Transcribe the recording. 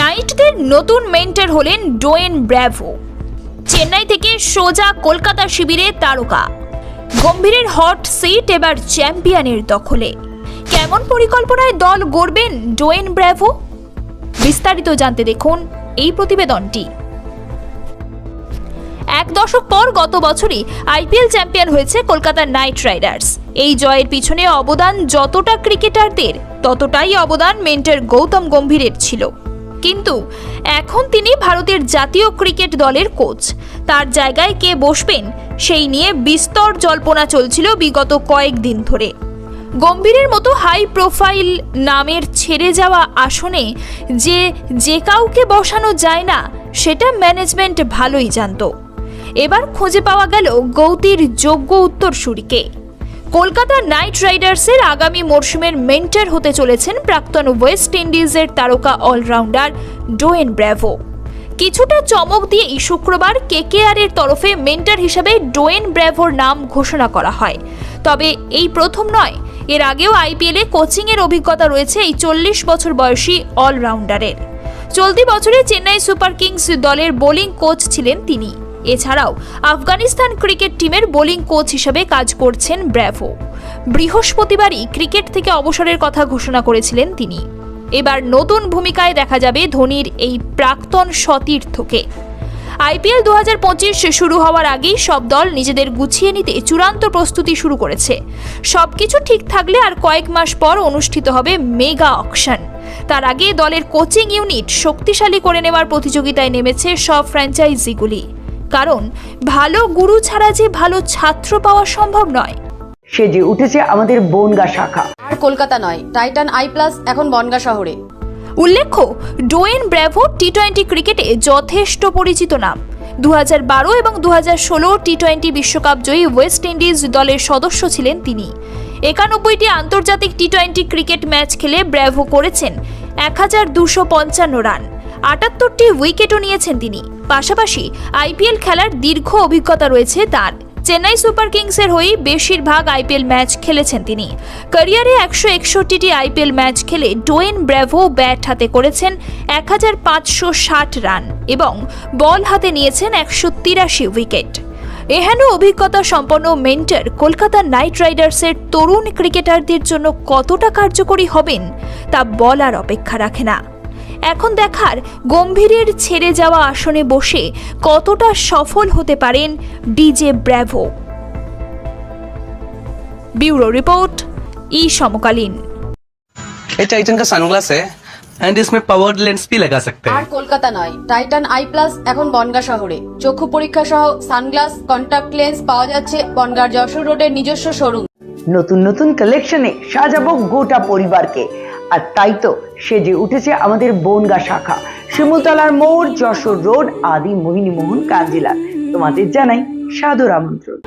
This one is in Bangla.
নাইটদের নতুন মেন্টর হলেন ডোয়েন ব্র্যাভো। চেন্নাই থেকে সোজা কলকাতা শিবিরে তারকা। গম্ভীরের হট সিট এবার চ্যাম্পিয়নের দখলে। কেমন পরিকল্পনায় দল গড়বেন ডোয়েন ব্র্যাভো? বিস্তারিত জানতে দেখুন এই প্রতিবেদনটি। এক দশক পর গত বছরই আইপিএল চ্যাম্পিয়ন হয়েছে কলকাতা নাইট রাইডার্স। এই জয়ের পিছনে অবদান যতটা ক্রিকেটারদের, ততটাই অবদান মেন্টর গৌতম গম্ভীরের ছিল। কিন্তু এখন তিনি ভারতের জাতীয় ক্রিকেট দলের কোচ। তার জায়গায় কে বসবেন, সেই নিয়ে বিস্তর জল্পনা চলছিল বিগত কয়েকদিন ধরে। গম্ভীরের মতো হাই প্রোফাইল নামের ছেড়ে যাওয়া আসনে যে যে কাউকে বসানো যায় না, সেটা ম্যানেজমেন্ট ভালোই জানত। এবার খুঁজে পাওয়া গেল গৌতির যোগ্য উত্তরসূরিকে। কলকাতা নাইট রাইডার্সের আগামী মরশুমের মেন্টার হতে চলেছেন প্রাক্তন ওয়েস্ট ইন্ডিজের তারকা অলরাউন্ডার ডোয়েন ব্র্যাভো। কিছুটা চমক দিয়েই শুক্রবার কেকেআরের তরফে মেন্টার হিসেবে ডোয়েন ব্র্যাভোর নাম ঘোষণা করা হয়। তবে এই প্রথম নয়, এর আগেও আইপিএলে কোচিংয়ের অভিজ্ঞতা রয়েছে এই চল্লিশ বছর বয়সী অলরাউন্ডারের। চলতি বছরে চেন্নাই সুপার কিংস দলের বোলিং কোচ ছিলেন তিনি। এছাড়াও আফগানিস্তান ক্রিকেট টিমের বোলিং কোচ হিসেবে কাজ করছেন ব্র্যাভো। বৃহস্পতিবারই ক্রিকেট থেকে অবসরের কথা ঘোষণা করেছিলেন তিনি। এবার নতুন ভূমিকায় দেখা যাবে ধোনির এই প্রাক্তন সতীর্থকে। আইপিএল দু হাজার পঁচিশ শুরু হওয়ার আগেই সব দল নিজেদের গুছিয়ে নিতে চূড়ান্ত প্রস্তুতি শুরু করেছে। সবকিছু ঠিক থাকলে আর কয়েক মাস পর অনুষ্ঠিত হবে মেগা অকশন। তার আগে দলের কোচিং ইউনিট শক্তিশালী করে নেওয়ার প্রতিযোগিতায় নেমেছে সব ফ্র্যাঞ্চাইজিগুলি। কারণ ভালো গুরু ছাড়া যে ভালো ছাত্র পাওয়া সম্ভব নয়। সেজে উঠেছে আমাদের বনগা শাখা। আর কলকাতা নয় টাইটান আই প্লাস এখন বনগা শহরে। উল্লেখ্য ডোয়েন ব্র্যাভো টি টোয়েন্টি ক্রিকেটে যথেষ্ট পরিচিত নাম। দু বারো এবং দু হাজার ষোলো টি টোয়েন্টি বিশ্বকাপ জয়ী ওয়েস্ট ইন্ডিজ দলের সদস্য ছিলেন তিনি। একানব্বইটি আন্তর্জাতিক টি টোয়েন্টি ক্রিকেট ম্যাচ খেলে ব্র্যাভো করেছেন এক হাজার দুশো পঞ্চান্ন রান। আটাত্তরটি উইকেটও নিয়েছেন তিনি। পাশাপাশি আইপিএল খেলার দীর্ঘ অভিজ্ঞতা রয়েছে তার। চেন্নাই সুপার কিংসের হয়ে বেশিরভাগ আইপিএল ম্যাচ খেলেছেন তিনি। ক্যারিয়ারে একশো একষট্টিটি আইপিএল ম্যাচ খেলে ডোয়েন ব্র্যাভো ব্যাট হাতে করেছেন এক হাজার পাঁচশো ষাট রান এবং বল হাতে নিয়েছেন একশো তিরাশি উইকেট। এহেন অভিজ্ঞতা সম্পন্ন মেন্টর কলকাতা নাইট রাইডার্সের তরুণ ক্রিকেটারদের জন্য কতটা কার্যকরী হবেন তা বলার অপেক্ষা রাখে না। এখন দেখার গম্ভীরের ছেড়ে যাওয়া আসনে বসে কতটা সফল হতে পারেন ডিজে ব্র্যাভো ব্যুরো রিপোর্ট ই সমকালীন ये टाइटन का सनग्लास है एंड इसमें पावर्ड लेंस भी लगा सकते আর हैं কলকাতা নয় টাইটান আই প্লাস এখন বনগা শহরে চক্ষু পরীক্ষা সহ সানগ্লাস কন্টাক্ট লেন্স পাওয়া যাচ্ছে বনগার যশোর রোডের নিজস্ব শোরুম নতুন নতুন কালেকশনে সাজাবো গোটা পরিবারকে আর তাই তো সে যে উঠেছে আমাদের বনগা শাখা, শিমুলতলার মোড়, যশোর রোড আদি মোহিনী মোহন কাঞ্জিলা তোমাদের জানাই সাদর আমন্ত্রণ।